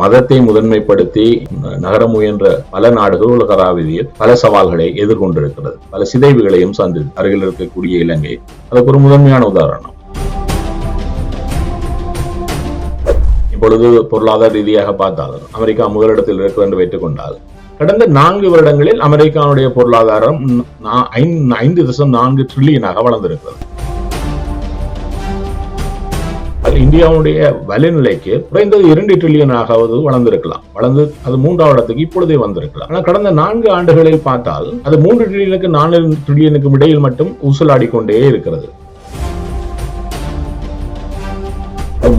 மதத்தை முதன்மைப்படுத்தி நகர முயன்ற பல நாடுகள் உலகராவிதியில் பல சவால்களை எதிர்கொண்டிருக்கிறது. பல சிதைவுகளையும் சந்தி அருகில் இருக்கக்கூடிய இலங்கை. அதுக்கு ஒரு முதன்மையான உதாரணம். இப்பொழுது பொருளாதார ரீதியாக பார்த்தாலும் அமெரிக்கா முதலிடத்தில் இருக்க என்று வைத்துக் கொண்டால் கடந்த நான்கு வருடங்களில் அமெரிக்காவுடைய பொருளாதாரம் ஐந்து ஐந்து தசம் நான்கு ட்ரில்லியனாக வளர்ந்திருக்கிறது. அது இந்தியாவுடைய வலைநிலைக்கு குறைந்தது இரண்டு ட்ரில்லியனாகாவது வளர்ந்திருக்கலாம். வளர்ந்து அது மூன்றாவது இடத்துக்கு இப்பொழுதே வந்திருக்கலாம். ஆனால் கடந்த நான்கு ஆண்டுகளில் பார்த்தால் அது மூன்று ட்ரில்லியனுக்கு நான்கு ட்ரில்லியனுக்கும் இடையில் மட்டும் ஊசலாடி கொண்டே இருக்கிறது.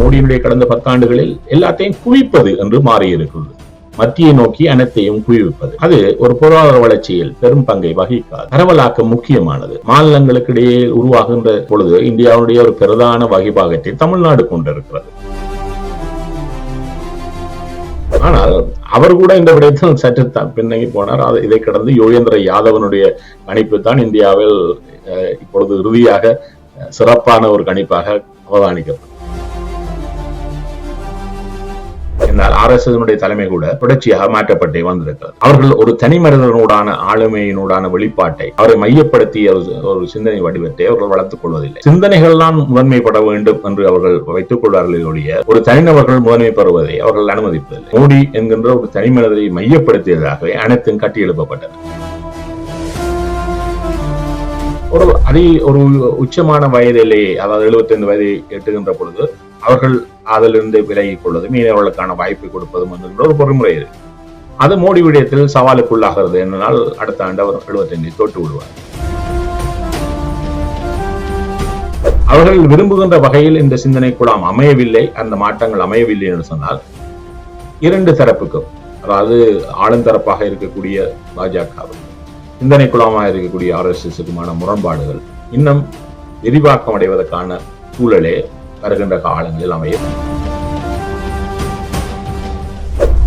மோடியினுடைய கடந்த பத்தாண்டுகளில் எல்லாத்தையும் குவிப்பது என்று மாறியிருக்கிறது. மத்தியை நோக்கி அனைத்தையும் குவிப்பது அது ஒரு பொருளாதார வளர்ச்சியில் பெரும் பங்கை வகிக்காது. பரவலாக்கம் முக்கியமானது. மாநிலங்களுக்கு இடையே உருவாகின்ற பொழுது இந்தியாவுடைய ஒரு பிரதான வகிபாகத்தை தமிழ்நாடு கொண்டிருக்கிறது. ஆனால் அவர் கூட இந்த விடயத்தில் சற்று பின்னங்கி போனார். இதை கடந்து யோகேந்திர யாதவனுடைய கணிப்பு தான் இந்தியாவில் இப்பொழுது இறுதியாக சிறப்பான ஒரு கணிப்பாக அவதானிக்கப்பட்டது. என்னால் எஸ் தலைமை கூட தொடர்ச்சியாக மாற்றப்பட்டே வந்திருக்கிறது. அவர்கள் ஒரு தனி மனிதனோடான ஆளுமையினூடான வெளிப்பாட்டை அவரை மையப்படுத்திய ஒரு- சிந்தனை வடிவத்தை அவர்கள் வளர்த்துக் கொள்வதில்லை. சிந்தனைகள் தான் முதன்மைப்பட வேண்டும் என்று அவர்கள் வைத்துக் கொள்வார்கள் ஒழிய ஒரு தனிநபர்கள் முதன்மை பெறுவதை அவர்கள் அனுமதிப்பதில்லை. மோடி என்கின்ற ஒரு தனி மனிதரை மையப்படுத்தியதாகவே அனைத்தும் கட்டியெழுப்பப்பட்டது. ஒரு அதி ஒரு உச்சமான வயதிலே அதாவது 75 வயதை எட்டுகின்ற பொழுது அவர்கள் அதிலிருந்து விலகிக் கொள்வதும் மீனவர்களுக்கான வாய்ப்பை கொடுப்பதும் என்கின்ற ஒரு பொறுமுறை இருக்கு அது மோடி விடயத்தில் சவாலுக்குள்ளாகிறது என்னால் அடுத்த ஆண்டு அவர் 75 தொட்டு விடுவார். அவர்கள் விரும்புகின்ற வகையில் இந்த சிந்தனை குழாம் அமையவில்லை அந்த மாற்றங்கள் அமையவில்லை என்று சொன்னால் இரண்டு தரப்புக்கும் அதாவது ஆளுந்தரப்பாக இருக்கக்கூடிய பாஜகவும் சிந்தனை குழாமாக இருக்கக்கூடிய ஆர்எஸ்எஸ்க்குமான முரண்பாடுகள் இன்னும் விரிவாக்கம் அடைவதற்கான சூழலே வருகின்ற காலங்களில் அமையும்.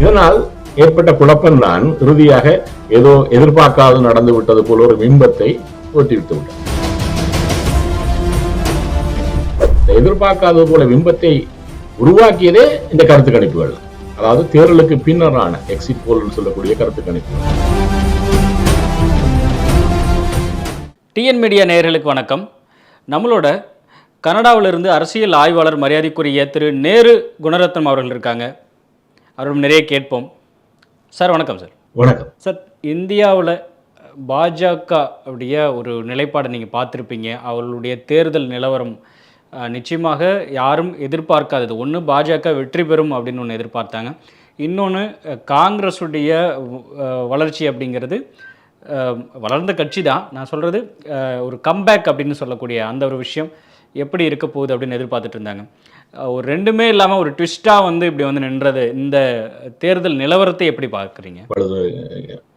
இதனால் ஏற்பட்ட குழப்பம்தான் இறுதியாக ஏதோ எதிர்பார்க்காது நடந்து விட்டது போல ஒரு பிம்பத்தை ஓட்டிவிட்டு விட்டது. எதிர்பார்க்காதது போல பிம்பத்தை உருவாக்கியதே இந்த கருத்து கணிப்புகள். அதாவது தேர்தலுக்கு பின்னரான எக்ஸிட் போல் சொல்லக்கூடிய கருத்து கணிப்புகள் டிஎன் மீடியா நேயர்களுக்கு வணக்கம். நம்மளோட கனடாவிலிருந்து அரசியல் ஆய்வாளர் மரியாதைக்குரிய திரு நேரு குணரத்னம் அவர்கள் இருக்காங்க. அவரிடம் நிறைய கேட்போம். சார் வணக்கம் சார். வணக்கம். சார் இந்தியாவில் பாஜக உடைய ஒரு நிலைப்பாடை நீங்கள் பார்த்துருப்பீங்க. அவர்களுடைய தேர்தல் நிலவரம் நிச்சயமாக யாரும் எதிர்பார்க்காதது. ஒன்று பாஜக வெற்றி பெறும் அப்படின்னு ஒன்று எதிர்பார்த்தாங்க. இன்னொன்று காங்கிரஸுடைய வளர்ச்சி அப்படிங்கிறது வளர்ந்த கட்சி தான். நான் சொல்கிறது ஒரு கம்பேக் அப்படின்னு சொல்லக்கூடிய அந்த ஒரு விஷயம். எப்படி இருக்க போகுது அப்படின்னு எதிர்பார்த்துட்டு இருந்தாங்க. ஒரு ரெண்டுமே இல்லாமல் ஒரு ட்விஸ்ட்டாக வந்து இப்படி வந்து நின்றது இந்த தேர்தல் நிலவரத்தை எப்படி பார்க்குறீங்க? இப்பொழுது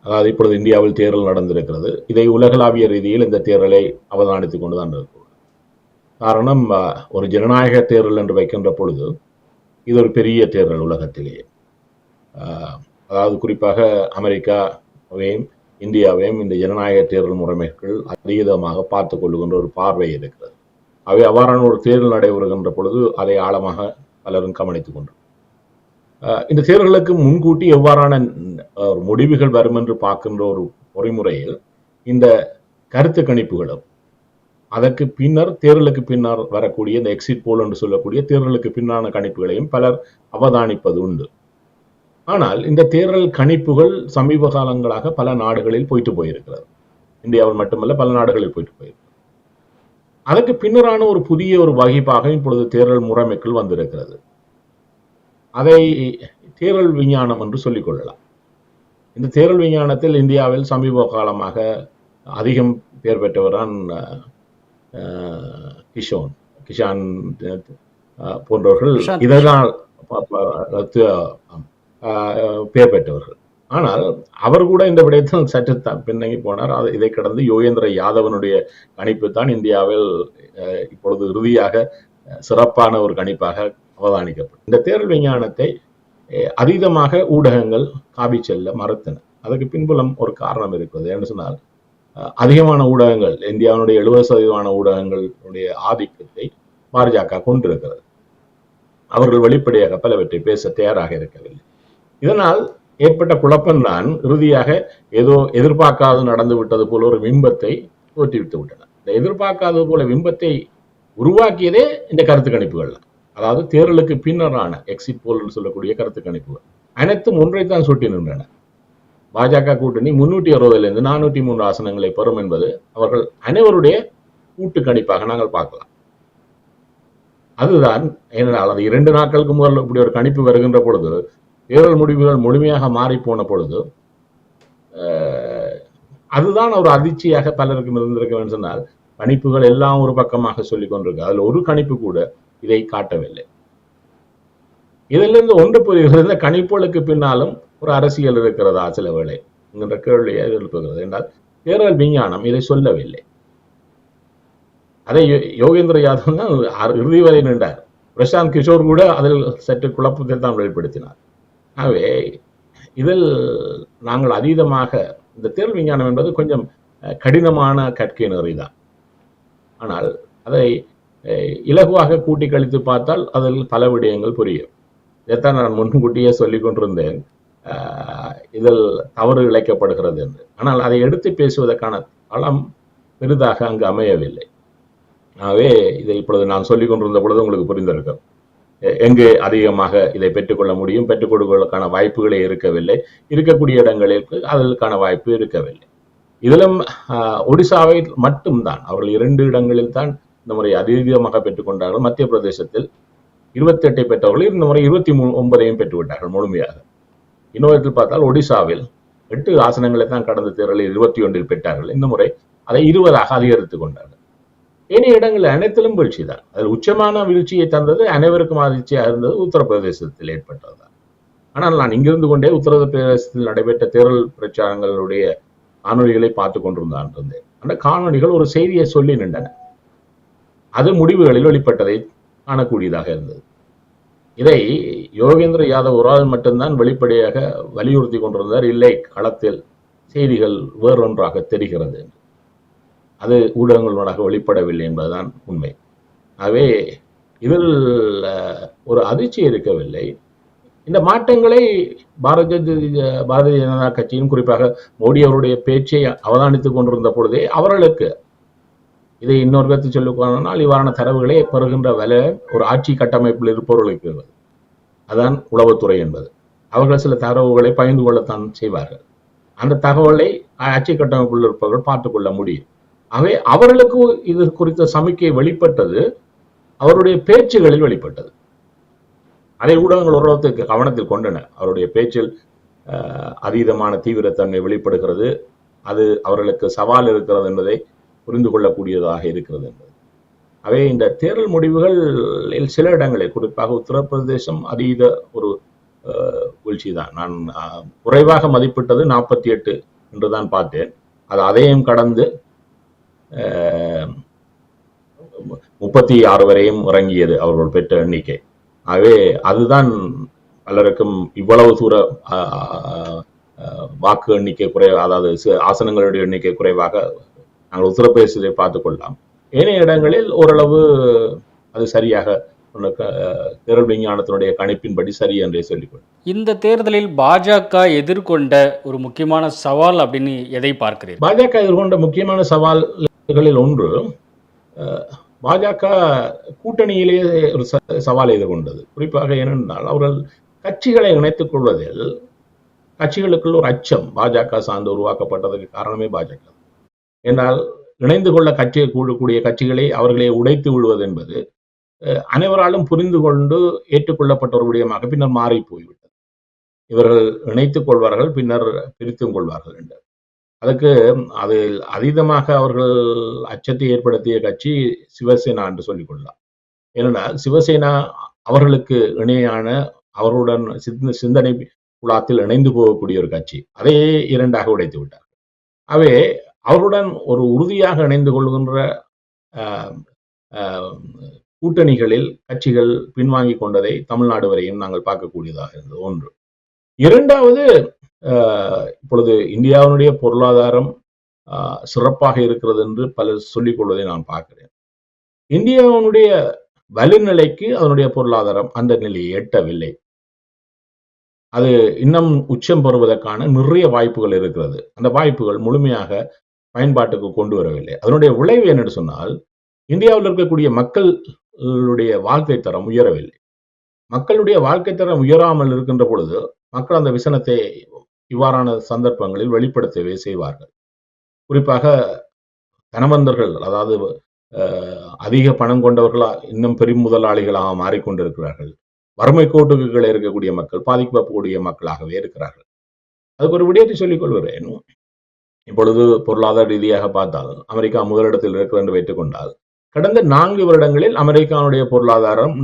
அதாவது இப்பொழுது இந்தியாவில் தேர்தல் நடந்திருக்கிறது. இதை உலகளாவிய ரீதியில் இந்த தேர்தலை அவதானித்துக் கொண்டுதான் இருக்கும் காரணம் ஒரு ஜனநாயக தேர்தல் என்று வைக்கின்ற பொழுது இது ஒரு பெரிய தேர்தல் உலகத்திலேயே. அதாவது குறிப்பாக அமெரிக்காவையும் இந்தியாவையும் இந்த ஜனநாயக தேர்தல் முறைமைகள் அதீதமாக பார்த்து கொள்ளுகின்ற ஒரு பார்வை இருக்கிறது. அவை அவ்வாறான ஒரு தேர்தல் நடைபெறுகின்ற பொழுது அதை ஆழமாக பலரும் கவனித்துக் கொண்டோம் இந்த தேர்தலுக்கு முன்கூட்டி எவ்வாறான முடிவுகள் வரும் என்று பார்க்கின்ற ஒரு பொறிமுறையில் இந்த கருத்து கணிப்புகளும் அதற்கு பின்னர் தேர்தலுக்கு பின்னர் வரக்கூடிய இந்த எக்ஸிட் போல் என்று சொல்லக்கூடிய தேர்தலுக்கு பின்னான கணிப்புகளையும் பலர் அவதானிப்பது உண்டு. ஆனால் இந்த தேர்தல் கணிப்புகள் சமீப காலங்களாக பல நாடுகளில் போயிட்டு போயிருக்கிறது. இந்தியாவில் மட்டுமல்ல பல நாடுகளில் போயிட்டு போயிருக்கு. அதற்கு பின்னரான ஒரு புதிய ஒரு வகைப்பாக இப்பொழுது தேர்தல் முறைமைக்குள் வந்திருக்கிறது அதை தேர்தல் விஞ்ஞானம் என்று சொல்லிக் கொள்ளலாம் இந்த தேர்தல் விஞ்ஞானத்தில் இந்தியாவில் சமீப காலமாக அதிகம் பேர் பெற்றவர்தான் அஹ், கிஷோன் கிஷான் போன்றவர்கள். இதனால் ப- ப- து- அஹ், பேர் பெற்றவர்கள் ஆனால் அவர் கூட இந்த விடயத்தில் சற்று பின்னங்கி போனார். அது இதை கடந்து யோகேந்திர யாதவனுடைய கணிப்பு தான் இந்தியாவில் அஹ், இப்பொழுது இறுதியாக சிறப்பான ஒரு கணிப்பாக அவதானிக்கப்படும். இந்த தேர்தல் விஞ்ஞானத்தை அஹ், அதீதமாக ஊடகங்கள் காவி செல்ல மறுத்தன. அதுக்கு பின்புலம் ஒரு காரணம் இருக்கிறது. என்று சொன்னால் அதிகமான ஊடகங்கள் இந்தியாவினுடைய எழுபது சதவீதமான ஊடகங்களுடைய ஆதிக்கத்தை பாஜக கொண்டிருக்கிறது. அவர்கள் வெளிப்படையாக பலவற்றை பேச தயாராக இருக்கவில்லை. இதனால் ஏற்பட்ட குழப்பம்தான் இறுதியாக ஏதோ எதிர்பார்க்காது நடந்து விட்டது போல ஒரு பிம்பத்தை தோற்றுவித்து விட்டன. இந்த எதிர்பார்க்காதது போல பிம்பத்தை உருவாக்கியதே இந்த கருத்து கணிப்புகள் அதாவது தேர்தலுக்கு பின்னரான எக்ஸிட் போல் சொல்லக்கூடிய கருத்து கணிப்புகள். அனைத்தும் ஒன்றைத்தான் சுட்டி நின்றன. பாஜக கூட்டணி முன்னூற்றி அறுபதுலேருந்து நானூற்றி மூன்று ஆசனங்களை பெறும் என்பது அவர்கள் அனைவருடைய கூட்டு கணிப்பாக நாங்கள் பார்க்கலாம். அதுதான் ஏனென்றால் அது இரண்டு நாட்களுக்கு முதல் இப்படி ஒரு கணிப்பு வருகின்ற பொழுது ஏரல் முடிவுகள் முழுமையாக மாறி போன பொழுது அதுதான் ஒரு அதிர்ச்சியாக பலருக்கும் இருந்திருக்க வேண்டும் சொன்னால் கணிப்புகள் எல்லாம் ஒரு பக்கமாக சொல்லிக் கொண்டிருக்கு. அதில் ஒரு கணிப்பு கூட இதை காட்டவில்லை. இதிலிருந்து ஒன்று புரிகிறது இந்த கணிப்புகளுக்கு பின்னாலும் ஒரு அரசியல் இருக்கிறதா சில வேளை என்கின்ற கேள்வியை எழுப்புகிறது என்றால் தேர்தல் விஞ்ஞானம் இதை சொல்லவில்லை. அதை யோ- யோகேந்திர யாதவ் தான் இறுதி வரை நின்றார். பிரசாந்த் கிஷோர் கூட அதில் சற்று குழப்பத்தை தான் வெளிப்படுத்தினார். ஆகவே இதில் நாங்கள் அதீதமாக இந்த தேர்வு விஞ்ஞானம் என்பது கொஞ்சம் கடினமான கற்கை நெறிதான் ஆனால் அதை இலகுவாக கூட்டி கழித்து பார்த்தால் அதில் பல விடயங்கள் புரியும். இதைத்தான் நான் முன்கூட்டியே சொல்லி கொண்டிருந்தேன். இதில் தவறு இழைக்கப்படுகிறது என்று. ஆனால் அதை எடுத்து பேசுவதற்கான தளம் பெரிதாக அங்கு அமையவில்லை. ஆகவே இதை இப்பொழுது நான் சொல்லிக் கொண்டிருந்த பொழுது உங்களுக்கு புரிந்திருக்கும். எங்கே அதிகமாக இதை பெற்றுக்கொள்ள முடியும் பெற்றுக் கொடுப்பதற்கான வாய்ப்புகளே இருக்கவில்லை. இருக்கக்கூடிய இடங்களுக்கு அதற்கான வாய்ப்பு இருக்கவில்லை. இதிலும் ஆஹ், ஒடிசாவை மட்டும்தான் அவர்கள் இரண்டு இடங்களில் தான் இந்த முறை அதிகமாக பெற்றுக்கொண்டார்கள் மத்திய பிரதேசத்தில் இருபத்தி எட்டை பெற்றவர்கள் இந்த முறை இருபத்தி மூணு ஒன்பதையும் பெற்றுவிட்டார்கள் முழுமையாக. இன்னொருத்தில் பார்த்தால் ஒடிசாவில் எட்டு ஆசனங்களை தான் கடந்த தேர்தலில் இருபத்தி ஒன்றில் பெற்றார்கள். இந்த முறை அதை இருபதாக அதிகரித்துக் கொண்டார்கள். ஏனைய இடங்கள் அனைத்திலும் வீழ்ச்சி தான். அதில் உச்சமான வீழ்ச்சியை தந்தது அனைவருக்கும் அதிர்ச்சியாக இருந்தது உத்தரப்பிரதேசத்தில் ஏற்பட்டதுதான் ஆனால் நான் இங்கிருந்து கொண்டே உத்தரப்பிரதேசத்தில் நடைபெற்ற தேர்தல் பிரச்சாரங்களுடைய காணொலிகளை பார்த்து கொண்டிருந்தான் இருந்தேன் அந்த காணொளிகள் ஒரு செய்தியை சொல்லி நின்றன. அது முடிவுகளில் வெளிப்பட்டதை காணக்கூடியதாக இருந்தது. இதை யோகேந்திர யாதவ் ஒரு ஆள் மட்டும்தான் வெளிப்படையாக வலியுறுத்தி கொண்டிருந்தார். இல்லை களத்தில் செய்திகள் வேறொன்றாக தெரிகிறது அது அது ஊடகங்களூடாக வெளிப்படவில்லை என்பதுதான் உண்மை. ஆகவே இதில் ஒரு அதிர்ச்சி இருக்கவில்லை. இந்த மாற்றங்களை பாரதிய பாரதிய ஜனதா கட்சியின் குறிப்பாக மோடி அவருடைய பேச்சை அவதானித்துக் கொண்டிருந்த பொழுதே அவர்களுக்கு இதை இன்னொரு கருத்து சொல்லிக்கொண்டால் இவ்வாறான தரவுகளை பெறுகின்ற வேலை ஒரு ஆட்சி கட்டமைப்பில் இருப்பவர்களுக்கு அதான் உளவுத்துறை என்பது. அவர்கள் சில தரவுகளை பகிர்ந்து கொள்ளத்தான் செய்வார்கள். அந்த தகவலை ஆட்சி கட்டமைப்பில் இருப்பவர்கள் பார்த்துக்கொள்ள முடியும். ஆகவே அவர்களுக்கு இது குறித்த சமிக்கை வெளிப்பட்டது அவருடைய பேச்சுகளில் வெளிப்பட்டது. அதை ஊடகங்கள் ஓரளவுக்கு கவனத்தில் கொண்டன. அவருடைய பேச்சில் அஹ், அதீதமான தீவிரத்தன்மை வெளிப்படுகிறது. அது அவர்களுக்கு சவால் இருக்கிறது என்பதை புரிந்து கொள்ளக்கூடியதாக இருக்கிறது என்பது. அவை இந்த தேர்தல் முடிவுகளில் சில இடங்களில் குறிப்பாக உத்தரப்பிரதேசம் அதீத ஒரு வீழ்ச்சி தான் நான் குறைவாக மதிப்பிட்டது நாற்பத்தி எட்டு என்று தான் பார்த்தேன். அது அதையும் கடந்து முப்பத்தி ஆறு வரையும் இறங்கியது அவர்கள் பெற்ற எண்ணிக்கை. ஆகவே அதுதான் பலருக்கும் இவ்வளவு தூர வாக்கு எண்ணிக்கை குறை அதாவது ஆசனங்களுடைய எண்ணிக்கை குறைவாக நாங்கள் உத்தரப்பிரதேசத்தை பார்த்துக் கொள்ளலாம் ஏனைய இடங்களில் ஓரளவு அது சரியாக தேர்தல் விஞ்ஞானத்தினுடைய கணிப்பின்படி சரி என்றே சொல்லிக்கொள்ளும் இந்த தேர்தலில் பாஜக எதிர்கொண்ட ஒரு முக்கியமான சவால் அப்படின்னு எதை பார்க்கிறீர்கள்? பாஜக எதிர்கொண்ட முக்கியமான சவால்களில் ஒன்று பாஜக கூட்டணியிலேயே ஒரு ச- எதிர்கொண்டது. குறிப்பாக ஏனென்றால் அவர்கள் கட்சிகளை இணைத்துக் கொள்வதில் கட்சிகளுக்குள் ஒரு அச்சம் பாஜக சார்ந்து உருவாக்கப்பட்டதற்கு காரணமே பாஜக. என்றால் இணைந்து கொள்ள கட்சி கூடக்கூடிய கட்சிகளை அவர்களே உடைத்து விடுவது என்பது அனைவராலும் புரிந்து கொண்டு ஏற்றுக்கொள்ளப்பட்ட ஒரு விடயமாக பின்னர் மாறி போய்விட்டது. இவர்கள் இணைத்துக் கொள்வார்கள் பின்னர் பிரித்தும் கொள்வார்கள் என்று. அதுக்கு அதில் அதீதமாக அவர்கள் அச்சத்தை ஏற்படுத்திய கட்சி சிவசேனா என்று சொல்லிக் கொள்ளலாம் ஏனென்றால் சிவசேனா அவர்களுக்கு இணையான அவருடன் சிந்த- சிந்தனை குழாத்தில் இணைந்து போகக்கூடிய ஒரு கட்சி. அதையே இரண்டாக உடைத்து விட்டார் அவே அவருடன் ஒரு உறுதியாக இணைந்து கொள்கின்ற ஆஹ், கூட்டணிகளில் கட்சிகள் பின்வாங்கிக் கொண்டதை தமிழ்நாடு வரையும் நாங்கள் பார்க்கக்கூடியதாக இருந்தது. ஒன்று. இரண்டாவது இப்பொழுது இந்தியாவினுடைய பொருளாதாரம் சிறப்பாக இருக்கிறது என்று பலர் சொல்லிக் கொள்வதை நான் பார்க்கிறேன். இந்தியாவினுடைய வலுநிலைக்கு அதனுடைய பொருளாதாரம் அந்த நிலையை எட்டவில்லை. அது இன்னும் உச்சம் பெறுவதற்கான நிறைய வாய்ப்புகள் இருக்கிறது. அந்த வாய்ப்புகள் முழுமையாக பயன்பாட்டுக்கு கொண்டு வரவில்லை. அதனுடைய விளைவு என்னன்னு சொன்னால் இந்தியாவில் இருக்கக்கூடிய மக்களுடைய வாழ்க்கை தரம் உயரவில்லை. மக்களுடைய வாழ்க்கை தரம் உயராமல் இருக்கின்ற பொழுது மக்கள் அந்த விசனத்தை இவ்வாறான சந்தர்ப்பங்களில் வெளிப்படுத்தவே செய்வார்கள். குறிப்பாக தனவந்தர்கள் அதாவது அதிக பணம் கொண்டவர்களா இன்னும் பெரும் முதலாளிகளாக மாறிக்கொண்டிருக்கிறார்கள். வறுமை கோட்டுக்கு கீழே இருக்கக்கூடிய மக்கள் பாதிக்கப்படக்கூடிய மக்களாகவே இருக்கிறார்கள். அதுக்கு ஒரு விடயத்தை சொல்லிக் கொள்கிறேன். இப்பொழுது பொருளாதார ரீதியாக பார்த்தால் அமெரிக்கா முதலிடத்தில் இருக்கிறது என்று வைத்துக் கொண்டால் கடந்த நான்கு வருடங்களில் அமெரிக்காவுடைய பொருளாதாரம்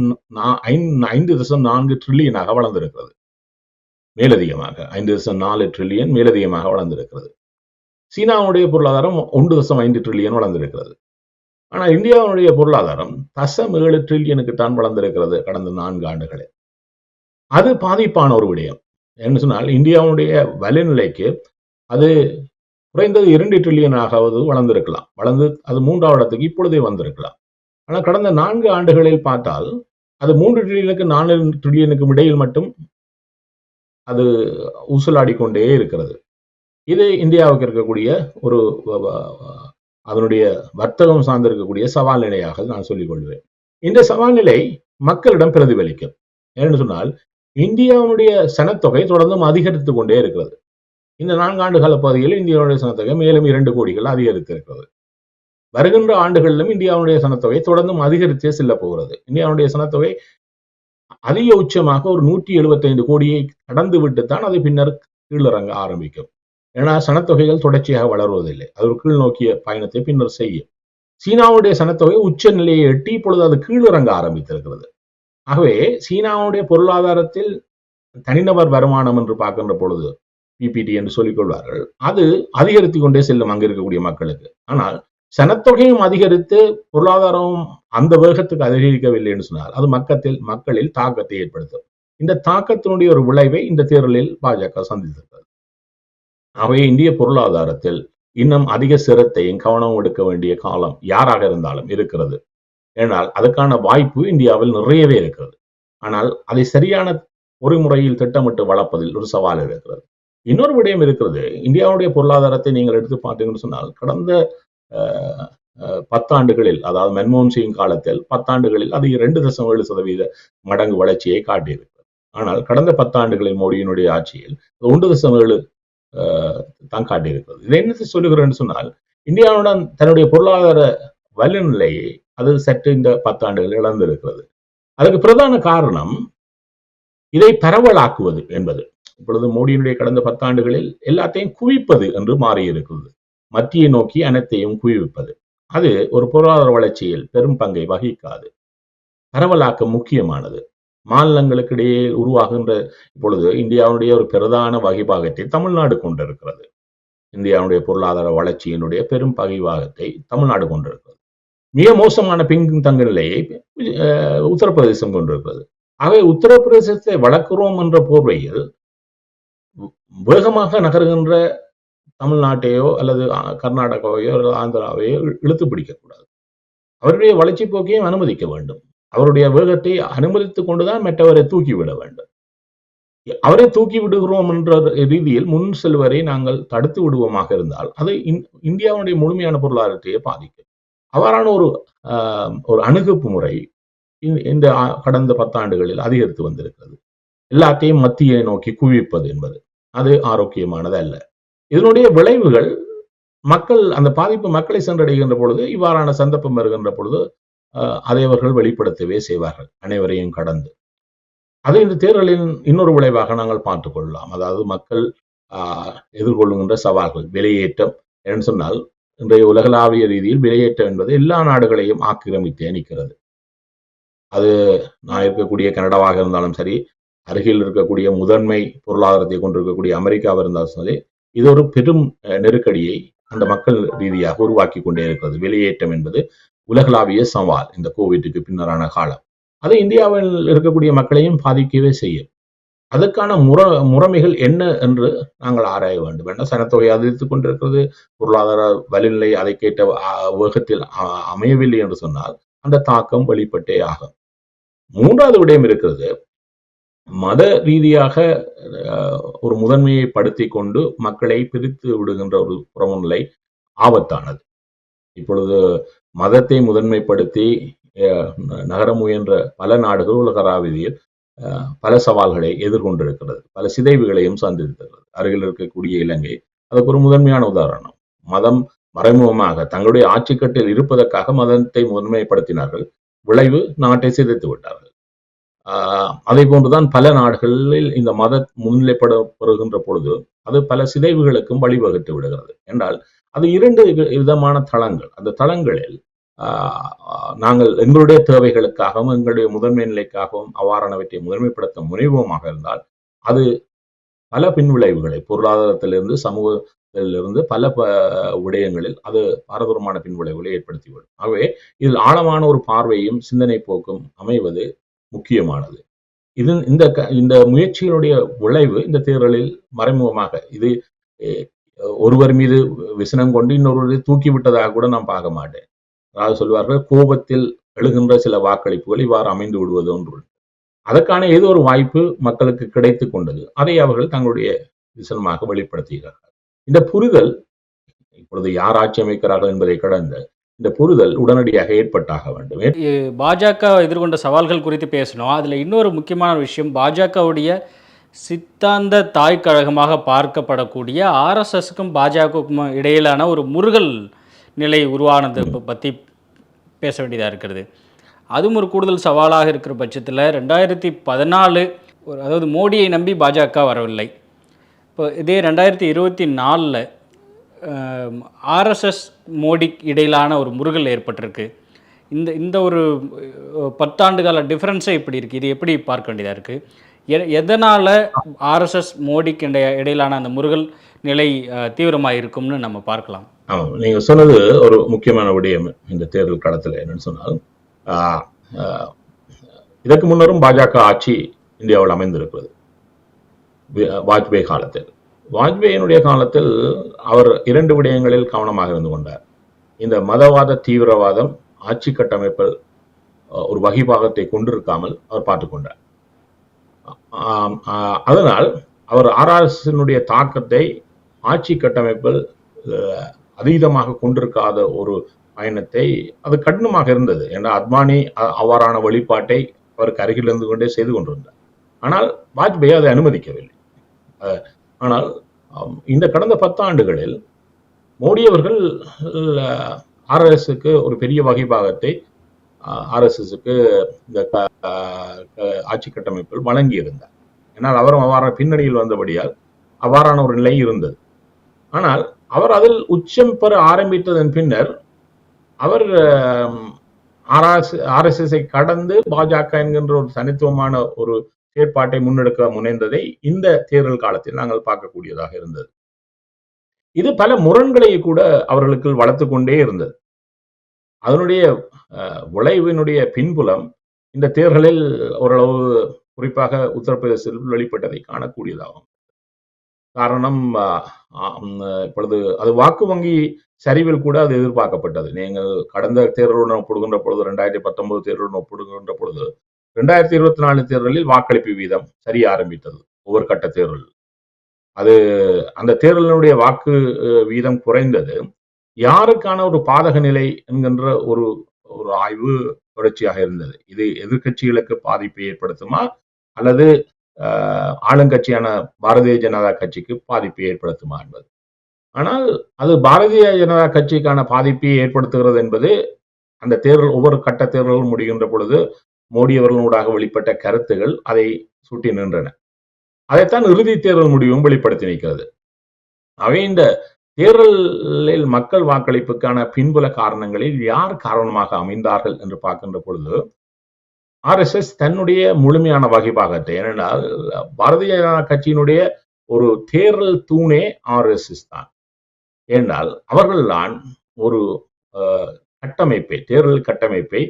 ஐந்து ஐந்து தசம் நான்கு ட்ரில்லியனாக வளர்ந்திருக்கிறது. மேலதிகமாக ஐந்து தசம் நாலு ட்ரில்லியன் மேலதிகமாக வளர்ந்திருக்கிறது. சீனாவுடைய பொருளாதாரம் ஒன்று தசம் ஐந்து ட்ரில்லியன் வளர்ந்திருக்கிறது. ஆனால் இந்தியாவுடைய பொருளாதாரம் தசம் ஏழு ட்ரில்லியனுக்கு தான் வளர்ந்திருக்கிறது கடந்த நான்கு ஆண்டுகளில் அது பாதிப்பான ஒரு விடயம். என்ன சொன்னால் இந்தியாவுடைய வலைநிலைக்கு அது குறைந்தது இரண்டு ட்ரில்லியனாகவது வளர்ந்திருக்கலாம். வளர்ந்து அது மூன்றாவது இடத்துக்கு இப்பொழுதே வந்திருக்கலாம். ஆனால் கடந்த நான்கு ஆண்டுகளில் பார்த்தால் அது மூன்று ட்ரில்லியனுக்கு நாலு ட்ரில்லியனுக்கும் இடையில் மட்டும் அது ஊசலாடி கொண்டே இருக்கிறது. இது இந்தியாவுக்கு இருக்கக்கூடிய ஒரு அதனுடைய வர்த்தகம் சார்ந்திருக்கக்கூடிய சவால் நிலையாக நான் சொல்லிக் கொள்வேன். இந்த சவால் நிலை மக்களிடம் பிரதிபலிக்கும். ஏன்னு சொன்னால் இந்தியாவுடைய சனத்தொகை தொடர்ந்தும் அதிகரித்துக் கொண்டே இருக்கிறது. இந்த நான்காண்டு கால பகுதியில் இந்தியாவுடைய சனத்தொகை மேலும் இரண்டு கோடிகள் அதிகரித்து இருக்கிறது வருகின்ற ஆண்டுகளிலும் இந்தியாவுடைய சனத்தொகை தொடர்ந்தும் அதிகரித்தே செல்ல போகிறது. இந்தியாவுடைய சனத்தொகை அதிக உச்சமாக ஒரு நூற்றி எழுபத்தைந்து கோடியை கடந்து விட்டுத்தான் அது பின்னர் கீழிறங்க ஆரம்பிக்கும். ஏன்னா சனத்தொகைகள் தொடர்ச்சியாக வளருவதில்லை. அது ஒரு கீழ் நோக்கிய பயணத்தை பின்னர் செய்யும். சீனாவுடைய சனத்தொகை உச்ச நிலையை எட்டி இப்பொழுது அது கீழிறங்க ஆரம்பித்திருக்கிறது. ஆகவே சீனாவுடைய பொருளாதாரத்தில் தனிநபர் வருமானம் என்று பார்க்கின்ற பொழுது பிபிடி என்று சொல்லிக் கொள்வார்கள் அது அதிகரித்து கொண்டே செல்லும் அங்க இருக்கக்கூடிய மக்களுக்கு. ஆனால் சனத்தொகையும் அதிகரித்து பொருளாதாரமும் அந்த வேகத்துக்கு அதிகரிக்கவில்லை என்று சொன்னால் அது மக்கத்தில் மக்களில் தாக்கத்தை ஏற்படுத்தும். இந்த தாக்கத்தினுடைய ஒரு விளைவை இந்த தேர்தலில் பாஜக சந்தித்திருக்கிறது. அவை இந்திய பொருளாதாரத்தில் இன்னும் அதிக சிரத்தையும் கவனம் எடுக்க வேண்டிய காலம் யாராக இருந்தாலும் இருக்கிறது. ஏனால் அதுக்கான வாய்ப்பு இந்தியாவில் நிறையவே இருக்கிறது. ஆனால் அதை சரியான ஒரு முறையில் திட்டமிட்டு வளர்ப்பதில் ஒரு சவால் இருக்கிறது. இன்னொரு விடயம் இருக்கிறது. இந்தியாவுடைய பொருளாதாரத்தை நீங்கள் எடுத்து பார்த்தீங்கன்னு சொன்னால் கடந்த பத்தாண்டுகளில் அதாவது மன்மோகன் சிங் காலத்தில் பத்தாண்டுகளில் அது இரண்டு தசம் ஏழு சதவீத மடங்கு வளர்ச்சியை காட்டியிருக்கிறது. ஆனால் கடந்த பத்தாண்டுகளில் மோடியினுடைய ஆட்சியில் ஒன்று தசம் ஏழு தான் காட்டியிருக்கிறது. இதை என்ன சொல்லுகிறேன்னு சொன்னால் இந்தியாவுடன் தன்னுடைய பொருளாதார வலுநிலையை அது சற்று இந்த பத்தாண்டுகள் இழந்திருக்கிறது. அதுக்கு பிரதான காரணம் இதை பரவலாக்குவது என்பது. இப்பொழுது மோடியினுடைய கடந்த பத்தாண்டுகளில் எல்லாத்தையும் குவிப்பது என்று மாறியிருக்கிறது. மத்தியை நோக்கி அனைத்தையும் குவிப்பது அது ஒரு பொருளாதார வளர்ச்சியில் பெரும் பங்கை வகிக்காது. பரவலாக்கம் முக்கியமானது. மாநிலங்களுக்கு இடையே உருவாகின்ற இப்பொழுது இந்தியாவுடைய ஒரு பிரதான வகிபாகத்தை தமிழ்நாடு கொண்டிருக்கிறது. இந்தியாவுடைய பொருளாதார வளர்ச்சியினுடைய பெரும் பகிபாகத்தை தமிழ்நாடு கொண்டிருக்கிறது. மிக மோசமான பின்தங்க நிலையை அஹ், உத்தரப்பிரதேசம் கொண்டிருக்கிறது. ஆகவே உத்தரப்பிரதேசத்தை வளர்க்கிறோம் என்ற போர்வையில் வேகமாக நகர்கின்ற தமிழ்நாட்டையோ அல்லது கர்நாடகாவையோ அல்லது ஆந்திராவையோ இழுத்து பிடிக்கக்கூடாது. அவருடைய வளர்ச்சி போக்கையும் அனுமதிக்க வேண்டும். அவருடைய வேகத்தை அனுமதித்துக் கொண்டுதான் மற்றவரை தூக்கிவிட வேண்டும். அவரை தூக்கி விடுகிறோம் என்ற ரீதியில் முன் செல்வரை நாங்கள் தடுத்து விடுவோமாக இருந்தால் அது இந்- இந்தியாவுடைய முழுமையான பொருளாதாரத்தையே பாதிக்கும். அவ்வாறான ஒரு ஆஹ், ஒரு அணுகுப்பு முறை இந்த- இந்த கடந்த பத்தாண்டுகளில் அதிகரித்து வந்திருக்கிறது. எல்லாத்தையும் மத்தியை நோக்கி குவிப்பது என்பது அது ஆரோக்கியமானது அல்ல இதனுடைய விளைவுகள் மக்கள் அந்த பாதிப்பு மக்களை சென்றடைகின்ற பொழுது இவ்வாறான சந்தர்ப்பம் வருகின்ற பொழுது ஆஹ், அதை அவர்கள் வெளிப்படுத்தவே செய்வார்கள் அனைவரையும் கடந்து. அதை இந்த தேர்தலின் இன்னொரு விளைவாக நாங்கள் பார்த்துக் கொள்ளலாம். அதாவது மக்கள் ஆஹ், எதிர்கொள்ளுகின்ற சவால்கள் விலையேற்றம் என்று சொன்னால் இன்றைய உலகளாவிய ரீதியில் விலையேற்றம் என்பது எல்லா நாடுகளையும் ஆக்கிரமித்தே நிற்கிறது. அது நான் இருக்கக்கூடிய கனடாவாக இருந்தாலும் சரி அருகில் இருக்கக்கூடிய முதன்மை பொருளாதாரத்தை கொண்டிருக்கக்கூடிய அமெரிக்காவாக இருந்தாலும் சரி இது ஒரு பெரும் அஹ், நெருக்கடியை அந்த மக்கள் ரீதியாக உருவாக்கி கொண்டே இருக்கிறது. வெளியேற்றம் என்பது உலகளாவிய சவால் இந்த கோவிட்டுக்கு பின்னரான காலம். அது இந்தியாவில் இருக்கக்கூடிய மக்களையும் பாதிக்கவே செய்யும். அதற்கான முற முறைமைகள் என்ன என்று நாங்கள் ஆராய வேண்டும். என்ன சனத்தொகை அதிகரித்துக் கொண்டிருக்கிறது? பொருளாதார வலிநிலை அதை கேட்ட வேகத்தில் அ- அமையவில்லை என்று சொன்னால் அந்த தாக்கம் வெளிப்பட்டே ஆகும். மூன்றாவது விடயம் இருக்கிறது. மத ரீதியாக அஹ், ஒரு முதன்மையை படுத்தி கொண்டு மக்களை பிரித்து விடுகின்ற ஒரு புறமுநிலை ஆபத்தானது. இப்பொழுது மதத்தை முதன்மைப்படுத்தி அஹ், ந- நகர முயன்ற பல நாடுகள் உலகளாவியில் அஹ், பல சவால்களை எதிர்கொண்டிருக்கிறது. பல சிதைவுகளையும் சந்தித்திருக்கிறது. அருகில் இருக்கக்கூடிய இலங்கை அதுக்கு ஒரு முதன்மையான உதாரணம். மதம் மறைமுகமாக தங்களுடைய ஆட்சிக்கட்டில் இருப்பதற்காக மதத்தை முதன்மைப்படுத்தினார்கள். விளைவு நாட்டை சிதைத்து விட்டார்கள். அதே போன்றுதான் பல நாடுகளில் இந்த மத முன்னிலைப்படப்படுகின்ற பொழுது அது பல சிதைவுகளுக்கும் வழிவகுத்து விடுகிறது. என்றால் அது இரண்டு விதமான தளங்கள். அந்த தளங்களில் ஆஹ் நாங்கள் எங்களுடைய தேவைகளுக்காகவும் எங்களுடைய முதன்மை நிலைக்காகவும் அவ்வாறானவற்றை முதன்மைப்படுத்த முனைவோமாக இருந்தால் அது பல பின்விளைவுகளை பொருளாதாரத்திலிருந்து சமூகத்திலிருந்து பல ப விடயங்களில் அது பாரதூரமான பின்விளைவுகளை ஏற்படுத்திவிடும். ஆகவே இதில் ஆழமான ஒரு பார்வையும் சிந்தனை போக்கும் அமைவது முக்கியமானது. இது இந்த இந்த முயற்சியினுடைய விளைவு இந்த தேர்தலில் மறைமுகமாக இது ஒருவர் மீது விசனம் கொண்டு இன்னொருவரை தூக்கி விட்டதாக கூட நான் பார்க்க மாட்டேன். அதாவது சொல்வார்கள் கோபத்தில் எழுகின்ற சில வாக்களிப்புகள் இவ்வாறு அமைந்து விடுவது ஒன்று. அதற்கான ஏதோ ஒரு வாய்ப்பு மக்களுக்கு கிடைத்து கொண்டது. அதை அவர்கள் தங்களுடைய விசனமாக வெளிப்படுத்துகிறார்கள். இந்த புரிதல் இப்பொழுது யார் ஆட்சி அமைக்கிறார்கள் என்பதை கடந்த இந்த புரிதல் உடனடியாக ஏற்பட்டாக வேண்டும். பாஜக எதிர்கொண்ட சவால்கள் குறித்து பேசணும் அதில் இன்னொரு முக்கியமான விஷயம் பாஜகவுடைய சித்தாந்த தாய் கழகமாக பார்க்கப்படக்கூடிய ஆர்எஸ்எஸ்க்கும் பாஜகவுக்கும் இடையிலான ஒரு முருகல் நிலை உருவானது பற்றி பேச வேண்டியதாக இருக்கிறது. அதுவும் ஒரு கூடுதல் சவாலாக இருக்கிற பட்சத்தில் ரெண்டாயிரத்தி பதினாலு ஒரு அதாவது மோடியை நம்பி பாஜக வரவில்லை. இப்போ இதே ரெண்டாயிரத்தி இருபத்தி நாலில் ஆர்எஸ்எஸ் மோடி இடையிலான ஒரு முருகல் ஏற்பட்டிருக்கு. இந்த இந்த ஒரு பத்தாண்டு கால டிஃப்ரென்ஸே இப்படி இருக்குது இது எப்படி பார்க்க வேண்டியதாக இருக்குது எதனால் ஆர்எஸ்எஸ் மோடிக்கு இடைய- இடையிலான அந்த முருகல் நிலை தீவிரமாக இருக்கும்னு நம்ம பார்க்கலாம். ஆமாம் நீங்க சொன்னது ஒரு முக்கியமான விடயம் இந்த தேர்தல் களத்தில் என்னன்னு சொன்னால் ஆஹ், ஆஹ், இதற்கு முன்னரும் பாஜக ஆட்சி இந்தியாவில் அமைந்திருக்கிறது. வி- வாஜ்பேயி காலத்தில். வாஜ்பேயினுடைய காலத்தில் அவர் இரண்டு விடயங்களில் கவனமாக இருந்து கொண்டார். இந்த மதவாத தீவிரவாதம் ஆட்சி கட்டமைப்பில் அஹ், ஒரு வகிபாகத்தை கொண்டிருக்காமல் அவர் பார்த்து கொண்டார். ஆஹ், அதனால் அவர் ஆர்எஸ்எஸ்னுடைய தாக்கத்தை ஆட்சி கட்டமைப்பில் அஹ், அதீதமாக கொண்டிருக்காத ஒரு பயணத்தை அது கடினமாக இருந்தது. ஏன்னா அத்வானி அவ்வாறான வெளிப்பாட்டை அவருக்கு அருகில் இருந்து கொண்டே செய்து கொண்டிருந்தார். ஆனால் வாஜ்பேயி அதை அனுமதிக்கவில்லை. அஹ், ஆனால் இந்த கடந்த பத்தாண்டுகளில் மோடி அவர்கள் ஆர்எஸ்க்கு ஒரு பெரிய வகைபாகத்தை ஆர்எஸ்எஸ்க்கு இந்த ஆட்சி கட்டமைப்பில் வழங்கியிருந்தார். ஏன்னால் அவரும் அவ்வாறான பின்னணியில் வந்தபடியால் அவ்வாறான ஒரு நிலை இருந்தது. ஆனால் அவர் அதில் உச்சம் பெற ஆரம்பித்ததன் பின்னர் அவர் ஆர்எஸ் ஆர்எஸ்எஸ்ஐ கடந்து பாஜக என்கின்ற ஒரு தனித்துவமான ஒரு செயற்பாட்டை முன்னெடுக்க முனைந்ததை இந்த தேர்தல் காலத்தில் நாங்கள் பார்க்கக்கூடியதாக இருந்தது. இது பல முரண்களை கூட அவர்களுக்கு வளர்த்து கொண்டே இருந்தது. அதனுடைய அஹ், விளைவினுடைய பின்புலம் இந்த தேர்தலில் ஓரளவு குறிப்பாக உத்தரப்பிரதேசத்தில் வெளிப்பட்டதை காணக்கூடியதாகும். காரணம் இப்பொழுது அது வாக்கு வங்கி சரிவில் கூட அது எதிர்பார்க்கப்பட்டது. நீங்கள் கடந்த தேர்தலுடன் ஒப்பிடுகின்ற பொழுது ரெண்டாயிரத்தி பத்தொன்பது தேர்தலுடன் ஒப்பிடுகின்ற பொழுது ரெண்டாயிரத்தி இருபத்தி நாலு தேர்தலில் வாக்களிப்பு வீதம் சரிய ஆரம்பித்தது ஒவ்வொரு கட்ட தேர்தல் அது அந்த தேர்தலினுடைய வாக்கு வீதம் குறைந்தது. யாருக்கான ஒரு பாதக நிலை என்கின்ற ஒரு ஒரு ஆய்வு தொடர்ச்சியாக இருந்தது. இது எதிர்கட்சிகளுக்கு பாதிப்பை ஏற்படுத்துமா? அல்லது ஆளுங்கட்சியான பாரதிய ஜனதா கட்சிக்கு பாதிப்பை ஏற்படுத்துமா என்பது. ஆனால் அது பாரதிய ஜனதா கட்சிக்கான பாதிப்பை ஏற்படுத்துகிறது என்பது அந்த தேர்தல் ஒவ்வொரு கட்ட தேர்தலும் முடிகின்ற பொழுது மோடி அவர்களூடாக வெளிப்பட்ட கருத்துகள் அதை சுட்டி நின்றன. அதைத்தான் இறுதி தேர்தல் முடிவும் வெளிப்படுத்தி நிற்கிறது. அவை இந்த தேர்தலில் மக்கள் வாக்களிப்புக்கான பின்புல காரணங்களில் யார் காரணமாக அமைந்தார்கள் என்று பார்க்கின்ற பொழுது ஆர்எஸ்எஸ் தன்னுடைய முழுமையான வகைப்பாகத்தை ஏனென்றால் பாரதிய ஜனதா கட்சியினுடைய ஒரு தேர்தல் தூணே ஆர்எஸ்எஸ் தான். ஏனென்றால் அவர்கள்தான் ஒரு அஹ், கட்டமைப்பை தேர்தல் கட்டமைப்பை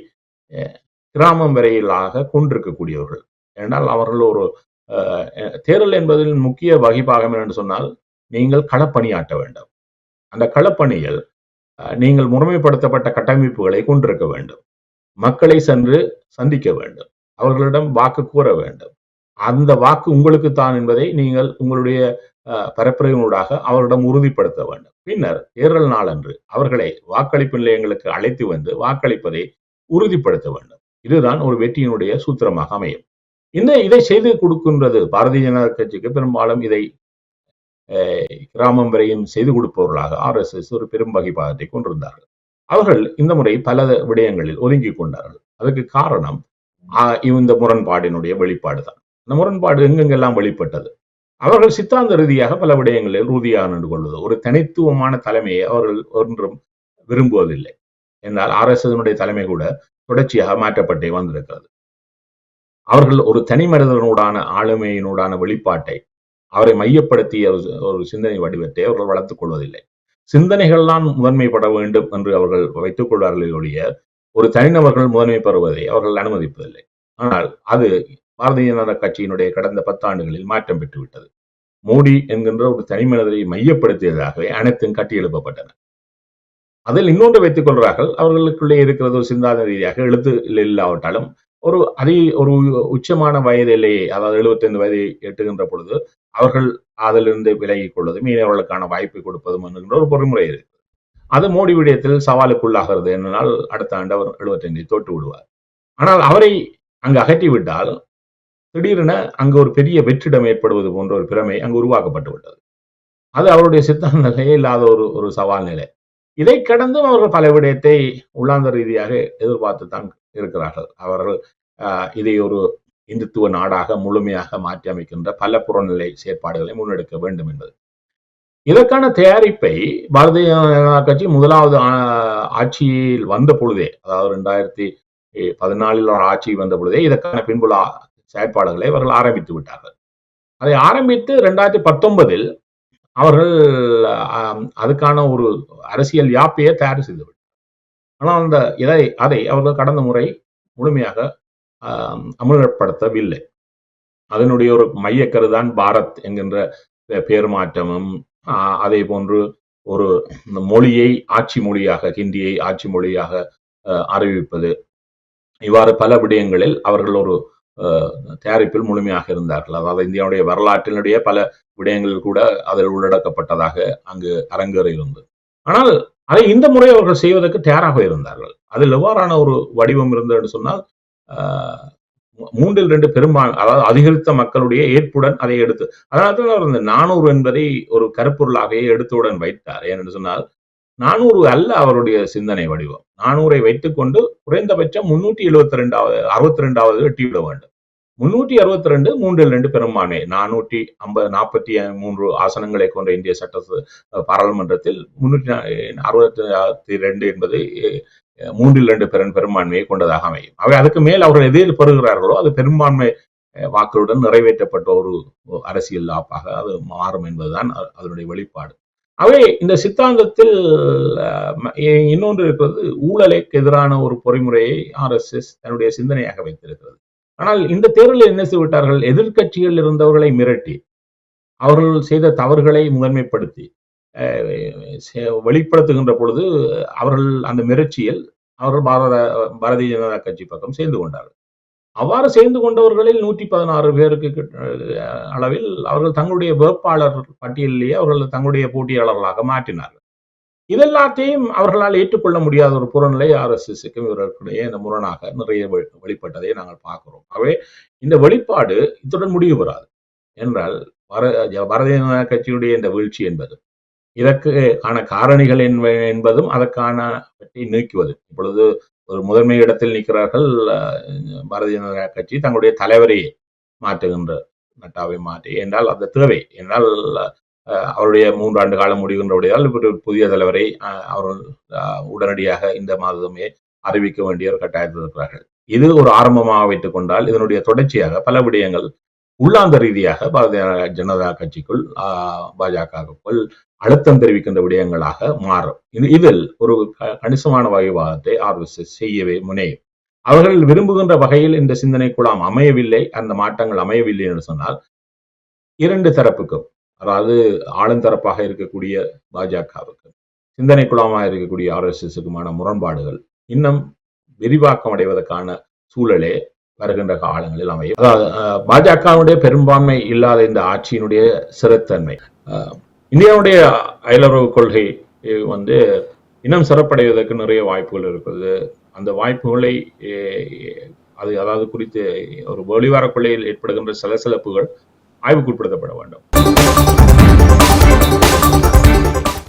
அஹ், கிராமம் வரையிலாக கொண்டிருக்கக்கூடியவர்கள். ஏனால் அவர்கள் ஒரு அஹ், தேர்தல் என்பதில் முக்கிய வகைப்பாகம் என்று சொன்னால் நீங்கள் களப்பணியாற்ற வேண்டும். அந்த களப்பணியில் நீங்கள் முறைமைப்படுத்தப்பட்ட கட்டமைப்புகளை கொண்டிருக்க வேண்டும். மக்களை சென்று சந்திக்க வேண்டும். அவர்களிடம் வாக்கு கூற வேண்டும். அந்த வாக்கு உங்களுக்கு தான் என்பதை நீங்கள் உங்களுடைய அஹ், பரப்புரையினூடாக அவரிடம் உறுதிப்படுத்த வேண்டும். பின்னர் தேர்தல் நாளன்று அவர்களை வாக்களிப்பு நிலையங்களுக்கு அழைத்து வந்து வாக்களிப்பதை உறுதிப்படுத்த வேண்டும். இதுதான் ஒரு வெற்றியினுடைய சூத்திரமாக அமையும். இந்த இதை செய்து கொடுக்கின்றது பாரதிய ஜனதா கட்சிக்கு பெரும்பாலும் இதை அஹ், கிராமம் வரையும் செய்து கொடுப்பவர்களாக ஆர்எஸ்எஸ் ஒரு பெரும் வகைப்பாகத்தை கொண்டிருந்தார்கள். அவர்கள் இந்த முறை பல விடயங்களில் ஒதுங்கி கொண்டார்கள். அதுக்கு காரணம் ஆஹ், இந்த முரண்பாடினுடைய வெளிப்பாடு தான் இந்த முரண்பாடு எங்கெங்கெல்லாம் வெளிப்பட்டது? அவர்கள் சித்தாந்த ரீதியாக பல விடயங்களில் உறுதியாக நின்று கொள்வது ஒரு தனித்துவமான தலைமையை அவர்கள் ஒன்றும் விரும்புவதில்லை. என்றால் ஆர்எஸ்எஸ்னுடைய தலைமை கூட தொடர்ச்சியாக மாற்றப்பட்டே வந்திருக்கிறது. அவர்கள் ஒரு தனி மனிதனூடான ஆளுமையினூடான வெளிப்பாட்டை அவரை மையப்படுத்திய ஒரு- ஒரு சிந்தனை வடிவத்தை அவர்கள் வளர்த்துக் கொள்வதில்லை. சிந்தனைகள்தான் முதன்மைப்பட வேண்டும் என்று அவர்கள் வைத்துக் கொள்வார்களே ஒழிய ஒரு தனிநபர்கள் முதன்மை பெறுவதை அவர்கள் அனுமதிப்பதில்லை. ஆனால் அது பாரதிய ஜனதா கட்சியினுடைய கடந்த பத்தாண்டுகளில் மாற்றம் பெற்றுவிட்டது. மோடி என்கின்ற ஒரு தனி மனிதரை மையப்படுத்தியதாகவே அனைத்தும் கட்டியெழுப்பப்பட்டன. அதில் இன்னொன்று வைத்துக் கொள்கிறார்கள் அவர்களுக்குள்ளே இருக்கிறது ஒரு சிந்தாத ரீதியாக எழுத்து இல்லாவிட்டாலும் ஒரு அதி ஒரு உச்சமான வயது எல்லையை அதாவது 75 வயதை எட்டுகின்ற பொழுது அவர்கள் அதிலிருந்து விலகிக் கொள்வது மீனவர்களுக்கான வாய்ப்பை கொடுப்பதும் என்கின்ற ஒரு பொறிமுறை இருக்கு. அது மோடி விடயத்தில் சவாலுக்குள்ளாகிறது என்னால் அடுத்த ஆண்டு அவர் 75 தொட்டு விடுவார். ஆனால் அவரை அங்கு அகற்றிவிட்டால் திடீரென அங்கு ஒரு பெரிய வெற்றிடம் ஏற்படுவது போன்ற ஒரு பிரமை அங்கு உருவாக்கப்பட்டு விட்டது. அது அவருடைய சித்தாந்த நிலையே இல்லாத ஒரு ஒரு சவால் நிலை. இதை கடந்தும் அவர்கள் பல விடயத்தை உள்ளாந்த ரீதியாக எதிர்பார்த்து தான் இருக்கிறார்கள். அவர்கள் ஆஹ், இதை ஒரு இந்துத்துவ நாடாக முழுமையாக மாற்றி அமைக்கின்ற பல புறநிலை செயற்பாடுகளை முன்னெடுக்க வேண்டும் என்பது. இதற்கான தயாரிப்பை பாரதிய ஜனதா கட்சி முதலாவது ஆட்சியில் வந்த பொழுதே அதாவது ரெண்டாயிரத்தி பதினாலில் ஒரு ஆட்சி வந்த பொழுதே இதற்கான பின்புல செயற்பாடுகளை அவர்கள் ஆரம்பித்து விட்டார்கள். அதை ஆரம்பித்து ரெண்டாயிரத்தி பத்தொன்பதில் அவர்கள் அதுக்கான ஒரு அரசியல் யாப்பையே தயார் செய்து ஆனால் அந்த இதை அதை அவர்கள் கடந்த முறை முழுமையாக அமுல்படுத்தவில்லை. அதனுடைய ஒரு மையக்கருதான் பாரத் என்கின்ற பேர் மாற்றமும் அதே போன்று ஒரு இந்த மொழியை ஆட்சி மொழியாக ஹிந்தியை ஆட்சி மொழியாக அஹ், அறிவிப்பது. இவ்வாறு பல விடயங்களில் அவர்கள் ஒரு அஹ், தயாரிப்பில் முழுமையாக இருந்தார்கள். அதாவது இந்தியாவுடைய வரலாற்றினுடைய பல விடயங்கள் கூட அதில் உள்ளடக்கப்பட்டதாக அங்கு அரங்கேற இருந்தது ஆனால் அதை இந்த முறை அவர்கள் செய்வதற்கு தயாராக இருந்தார்கள். அதில் எவ்வாறான ஒரு வடிவம் இருந்தது என்று சொன்னால் ஆஹ், மூன்றில் ரெண்டு பெரும்பான் அதாவது அதிகரித்த மக்களுடைய ஏற்புடன் அதை எடுத்து அதனால அவர் இந்த நானூறு என்பதை ஒரு கருப்பொருளாகவே எடுத்தவுடன் வைத்தார். ஏனென்று சொன்னால் நானூறு அல்ல அவருடைய சிந்தனை வடிவம். நானூரை வைத்துக்கொண்டு குறைந்தபட்சம் முன்னூற்றி எழுபத்தி ரெண்டாவது அறுபத்தி ரெண்டாவது எட்டிவிட வேண்டும். முன்னூற்றி அறுபத்தி ரெண்டு மூன்றில் ரெண்டு பெரும்பான்மை. நானூற்றி ஐம்பது நாற்பத்தி மூன்று ஆசனங்களை கொண்ட இந்திய சட்ட பாராளுமன்றத்தில் முன்னூற்றி அறுபத்தி ரெண்டு என்பது மூன்றில் ரெண்டு பெரும் பெரும்பான்மையை கொண்டதாக அமையும். அவை அதுக்கு மேல் அவர்கள் எதில் பெறுகிறார்களோ அது பெரும்பான்மை அஹ், நிறைவேற்றப்பட்ட ஒரு அரசியல் லாப்பாக அது மாறும் என்பதுதான் அதனுடைய வெளிப்பாடு. அவை இந்த சித்தாந்தத்தில் இன்னொன்று இருக்கிறது ஊழலுக்கு எதிரான ஒரு பொறிமுறையை ஆர்எஸ்எஸ் தன்னுடைய சிந்தனையாக வைத்திருக்கிறது. ஆனால் இந்த தேர்தலில் என்ன செய்து விட்டார்கள் எதிர்க்கட்சியில் இருந்தவர்களை மிரட்டி அவர்கள் செய்த தவறுகளை முதன்மைப்படுத்தி அஹ், வெளிப்படுத்துகின்ற பொழுது அவர்கள் அந்த மிரட்சியில் அவர்கள் பாரத பாரதிய ஜனதா கட்சி பக்கம் சேர்ந்து கொண்டார்கள். அவ்வாறு சேர்ந்து கொண்டவர்களில் நூற்றி பதினாறு பேருக்கு அளவில் அவர்கள் தங்களுடைய வேட்பாளர் பட்டியலிலேயே அவர்கள் தங்களுடைய போட்டியாளர்களாக மாற்றினார்கள். இதெல்லாத்தையும் அவர்களால் ஏற்றுக்கொள்ள முடியாத ஒரு புறநிலை ஆர்எஸ்எஸ்க்கும் இவர்களுடைய இந்த முரணாக நிறைய வெளி- வெளிப்பட்டதை நாங்கள் பார்க்கிறோம். ஆகவே இந்த வெளிப்பாடு இத்துடன் முடிவு பெறாது என்றால் பார- பாரதிய ஜனதா கட்சியுடைய இந்த வீழ்ச்சி என்பது இதற்கு ஆன காரணிகள் என்ப- என்பதும் அதற்கான பற்றி நீக்குவது. இப்பொழுது ஒரு முதன்மை இடத்தில் நிற்கிறார்கள் பாரதிய ஜனதா கட்சி தங்களுடைய தலைவரையே மாற்றுகின்ற நட்டாவை மாற்றி என்றால் அந்த தேவை. என்றால் அவருடைய மூன்றாண்டு காலம் முடிகின்றபடியால் ஒரு புதிய தலைவரை அஹ், அவர்கள் அஹ், உடனடியாக இந்த மாதமே அறிவிக்க வேண்டிய ஒரு கட்டாயத்தில் இருக்கிறார்கள். இது ஒரு ஆரம்பமாக வைத்துக் கொண்டால் இதனுடைய தொடர்ச்சியாக பல விடயங்கள் உள்ளாந்த ரீதியாக பாரதிய ஜனதா கட்சிக்குள் ஆஹ், பாஜகவுக்குள் அழுத்தம் தெரிவிக்கின்ற விடயங்களாக மாறும். இது இதில் ஒரு க- கணிசமான வகைவாதத்தை ஆர்எஸ்எஸ் செய்யவே முனையும். அவர்கள் விரும்புகின்ற வகையில் இந்த சிந்தனை குழாம் அமையவில்லை அந்த மாற்றங்கள் அமையவில்லை என்று சொன்னால் இரண்டு தரப்புக்கும் அதாவது ஆளுந்தரப்பாக இருக்கக்கூடிய பாஜகவுக்கு சிந்தனை குழாமாக இருக்கக்கூடிய ஆர்எஸ்எஸ்க்குமான முரண்பாடுகள் இன்னும் விரிவாக்கம் அடைவதற்கான சூழலே வருகின்ற காலங்களில் அமையும். அதாவது பாஜகவுடைய பெரும்பான்மை இல்லாத இந்த ஆட்சியினுடைய சிறத்தன்மை இந்தியாவுடைய அயலுறவு கொள்கை வந்து இன்னும் சிறப்படைவதற்கு நிறைய வாய்ப்புகள் இருக்கிறது. அந்த வாய்ப்புகளை அது அதாவது குறித்து ஒரு வெளிவார கொள்ளையில் ஏற்படுகின்ற சலசலப்புகள் ஆய்வுக்குட்படுத்தப்பட வேண்டும்.